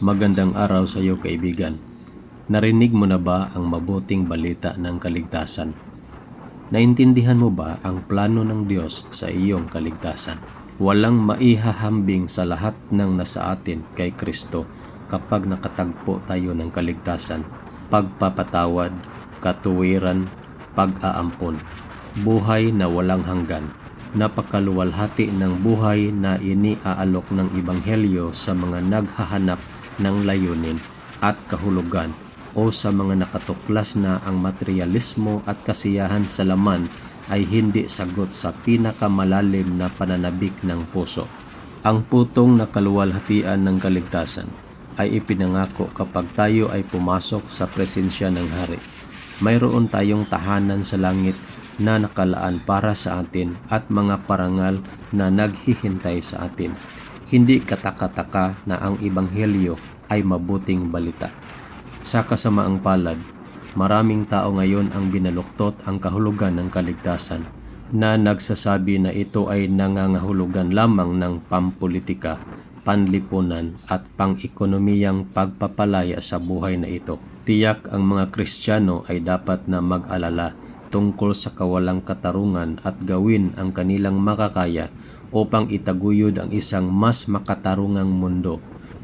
Magandang araw sa iyo kaibigan. Narinig mo na ba ang mabuting balita ng kaligtasan? Naintindihan mo ba ang plano ng Diyos sa iyong kaligtasan? Walang maihahambing sa lahat ng nasa atin kay Kristo kapag nakatagpo tayo ng kaligtasan, pagpapatawad, katuwiran, pag-aampon, buhay na walang hanggan, napakaluwalhati ng buhay na iniaalok ng Ibanghelyo sa mga naghahanap ng layunin at kahulugan o sa mga nakatuklas na ang materialismo at kasiyahan sa laman ay hindi sagot sa pinakamalalim na pananabik ng puso. Ang putong na kaluwalhatian ng kaligtasan ay ipinangako kapag tayo ay pumasok sa presensya ng Hari. Mayroon tayong tahanan sa langit na nakalaan para sa atin at mga parangal na naghihintay sa atin. Hindi katakataka na ang Ibanghelyo ay mabuting balita. Sa kasamaang palad, maraming tao ngayon ang binaluktot ang kahulugan ng kaligtasan na nagsasabi na ito ay nangangahulugan lamang ng pampolitika, panlipunan at pang-ekonomiyang pagpapalaya sa buhay na ito. Tiyak ang mga Kristiyano ay dapat na mag-alala tungkol sa kawalang katarungan at gawin ang kanilang makakaya upang itaguyod ang isang mas makatarungang mundo.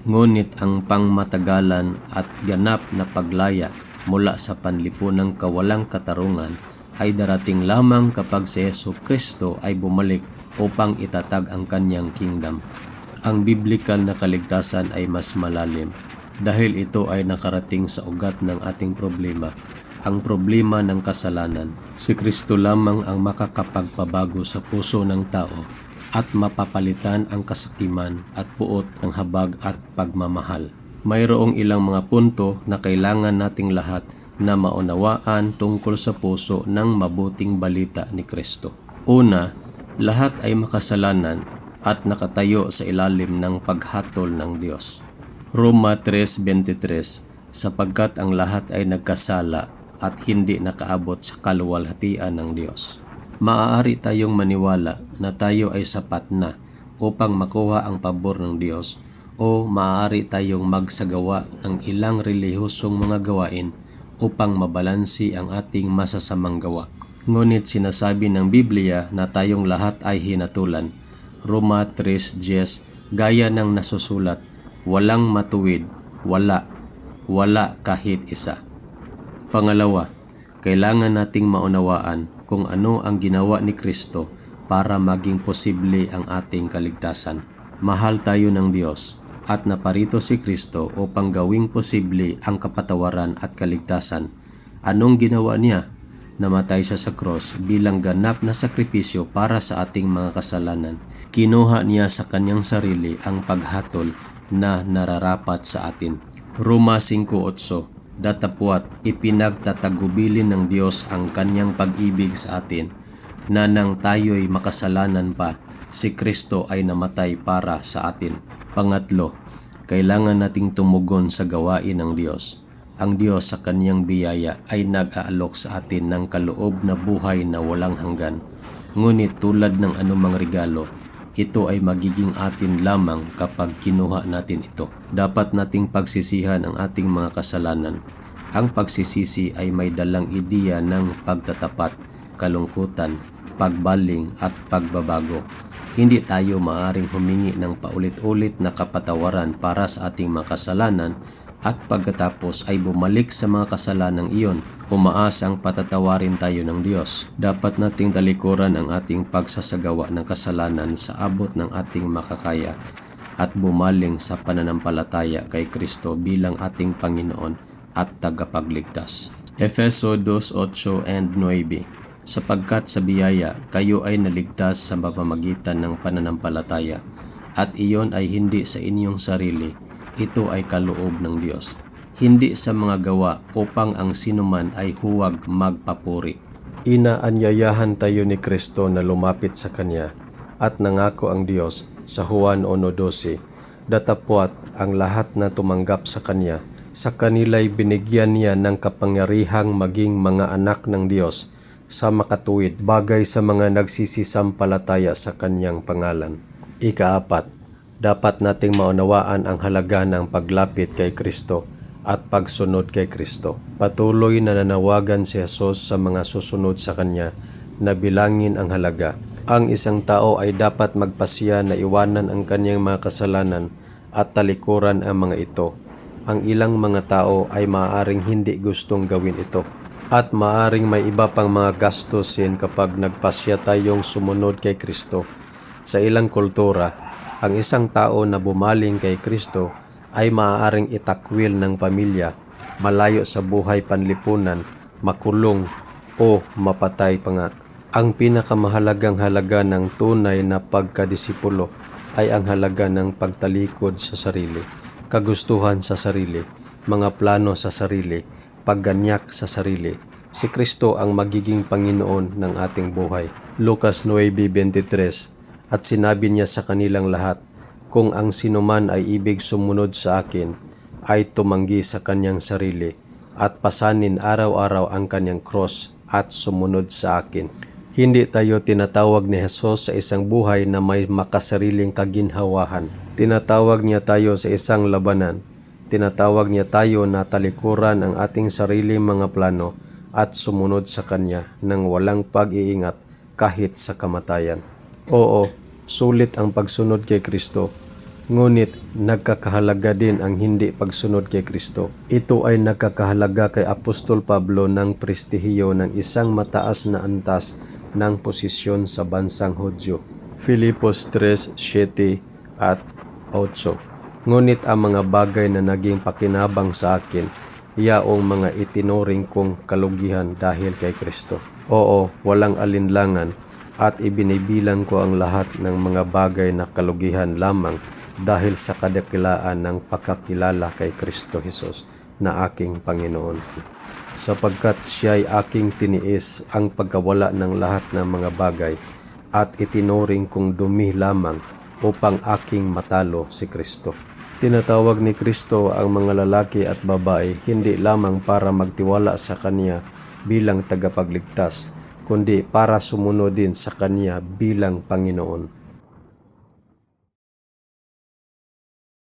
Ngunit ang pangmatagalan at ganap na paglaya mula sa panlipunang kawalang katarungan ay darating lamang kapag si Yesu Kristo ay bumalik upang itatag ang kanyang kingdom. Ang biblikal na kaligtasan ay mas malalim dahil ito ay nakarating sa ugat ng ating problema ang problema ng kasalanan. Si Kristo lamang ang makakapagpabago sa puso ng tao at mapapalitan ang kasakiman at puot ng habag at pagmamahal. Mayroong ilang mga punto na kailangan nating lahat na maunawaan tungkol sa puso ng mabuting balita ni Kristo. Una, lahat ay makasalanan at nakatayo sa ilalim ng paghatol ng Diyos. Roma 3.23 sapagkat ang lahat ay nagkasala at hindi nakaabot sa kaluwalhatian ng Diyos. Maaari tayong maniwala na tayo ay sapat na upang makuha ang pabor ng Diyos o maaari tayong magsagawa ng ilang relihosong mga gawain upang mabalansi ang ating masasamang gawa. Ngunit sinasabi ng Biblia na tayong lahat ay hinatulan. Roma 3.10 Gaya ng nasusulat, walang matuwid, wala, wala kahit isa. Pangalawa, kailangan nating maunawaan kung ano ang ginawa ni Kristo para maging posible ang ating kaligtasan. Mahal tayo ng Diyos at naparito si Kristo upang gawing posible ang kapatawaran at kaligtasan. Anong ginawa niya? Namatay siya sa cross bilang ganap na sakripisyo para sa ating mga kasalanan. Kinuha niya sa kanyang sarili ang paghatol na nararapat sa atin. Roma 5.8 datapwat ipinagtatagubilin ng Diyos ang kanyang pag-ibig sa atin na nang tayo'y makasalanan pa, si Kristo ay namatay para sa atin. Pangatlo, kailangan nating tumugon sa gawain ng Diyos. Ang Diyos sa kanyang biyaya ay nag-aalok sa atin ng kaloob na buhay na walang hanggan. Ngunit tulad ng anumang regalo, ito ay magiging atin lamang kapag kinuha natin ito. Dapat nating pagsisihan ang ating mga kasalanan. Ang pagsisisi ay may dalang ideya ng pagtatapat, kalungkutan, pagbaling at pagbabago. Hindi tayo maaring humingi ng paulit-ulit na kapatawaran para sa ating mga kasalanan at pagkatapos ay bumalik sa mga kasalanang iyon umaasang patatawarin tayo ng Diyos. Dapat nating talikuran ang ating pagsasagawa ng kasalanan sa abot ng ating makakaya at bumaling sa pananampalataya kay Kristo bilang ating Panginoon at tagapagligtas. Efeso 2:8 and 9 Sapagkat sa biyaya kayo ay naligtas sa pamamagitan ng pananampalataya at iyon ay hindi sa inyong sarili, ito ay kaloob ng Diyos hindi sa mga gawa upang ang sinuman ay huwag magpapuri. Inaanyayahan tayo ni Kristo na lumapit sa Kanya at nangako ang Diyos sa Juan 1.12 datapwat ang lahat na tumanggap sa Kanya sa kanila'y binigyan niya ng kapangyarihang maging mga anak ng Diyos sa makatuwid bagay sa mga nagsisisampalataya sa Kanyang pangalan. Ikaapat, dapat nating maunawaan ang halaga ng paglapit kay Kristo at pagsunod kay Kristo. Patuloy na nanawagan si Jesus sa mga susunod sa Kanya na bilangin ang halaga. Ang isang tao ay dapat magpasya na iwanan ang kanyang mga kasalanan at talikuran ang mga ito. Ang ilang mga tao ay maaaring hindi gustong gawin ito. At maaaring may iba pang mga gastusin kapag nagpasya tayong sumunod kay Kristo. Sa ilang kultura, ang isang tao na bumaling kay Kristo ay maaaring itakwil ng pamilya, malayo sa buhay panlipunan, makulong o mapatay pa nga. Ang pinakamahalagang halaga ng tunay na pagkadisipulo ay ang halaga ng pagtalikod sa sarili, kagustuhan sa sarili, mga plano sa sarili, pagganyak sa sarili. Si Kristo ang magiging Panginoon ng ating buhay. Lucas 9.23 At sinabi niya sa kanilang lahat, Kung ang sinuman ay ibig sumunod sa akin, ay tumanggi sa kanyang sarili, at pasanin araw-araw ang kanyang cross at sumunod sa akin. Hindi tayo tinatawag ni Jesus sa isang buhay na may makasariling kaginhawahan. Tinatawag niya tayo sa isang labanan. Tinatawag niya tayo na talikuran ang ating sariling mga plano at sumunod sa Kanya ng walang pag-iingat kahit sa kamatayan. Oo, sulit ang pagsunod kay Kristo. Ngunit nagkakahalaga din ang hindi pagsunod kay Kristo. Ito ay nagkakahalaga kay Apostol Pablo ng prestihiyo ng isang mataas na antas ng posisyon sa bansang Hudyo. Filipos 3:7 at 8. Ngunit ang mga bagay na naging pakinabang sa akin, yaong mga itinuring kong kalugihan dahil kay Kristo. Oo, walang alinlangan at ibinibilang ko ang lahat ng mga bagay na kalugihan lamang dahil sa kadakilaan ng pagkakilala kay Kristo Jesus na aking Panginoon sapagkat siya'y aking tiniis ang pagkawala ng lahat ng mga bagay at itinuring kong dumi lamang upang aking matalo si Kristo. Tinatawag ni Kristo ang mga lalaki at babae hindi lamang para magtiwala sa Kanya bilang tagapagligtas, kundi para sumunod din sa Kanya bilang Panginoon.